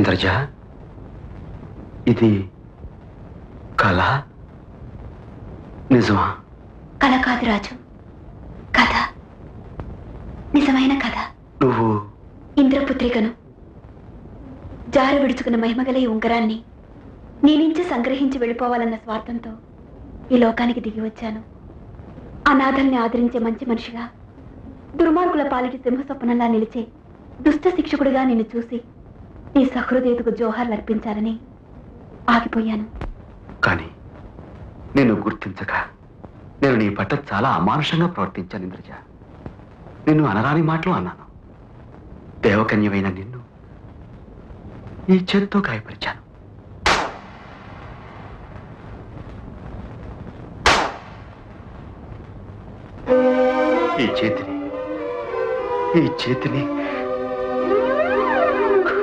ఇంద్రజ ఇది కళ? నిజమా? కళ కాదు రాజు. కథ. నిజమైన కథ. నువ్వు? ఇంద్రపుత్రికను. జారు విడుచుకున్న మహిమగల ఈ ఉంగరాన్ని నీ నుంచి సంగ్రహించి వెళ్ళిపోవాలన్న స్వార్థంతో ఈ లోకానికి దిగి వచ్చాను. అనాథల్ని ఆదరించే మంచి మనిషిగా దుర్మార్గుల పాలిటి సింహస్వప్నంలా నిలిచే దుష్ట శిక్షకుడిగా నిన్ను చూసి నీ సహృదయతకు జోహార్లు అర్పించాలని ఆగిపోయాను. కానీ నేను గుర్తించక నేను నీ పట్ల చాలా అమానుషంగా ప్రవర్తించాను ఇంద్రజ నిన్ను అనరాని మాటలు అన్నాను. దేవకన్యమైన నిన్ను ఈ చేత్తో గాయపరిచాను. ఈ చేతిని ఈ చేతిని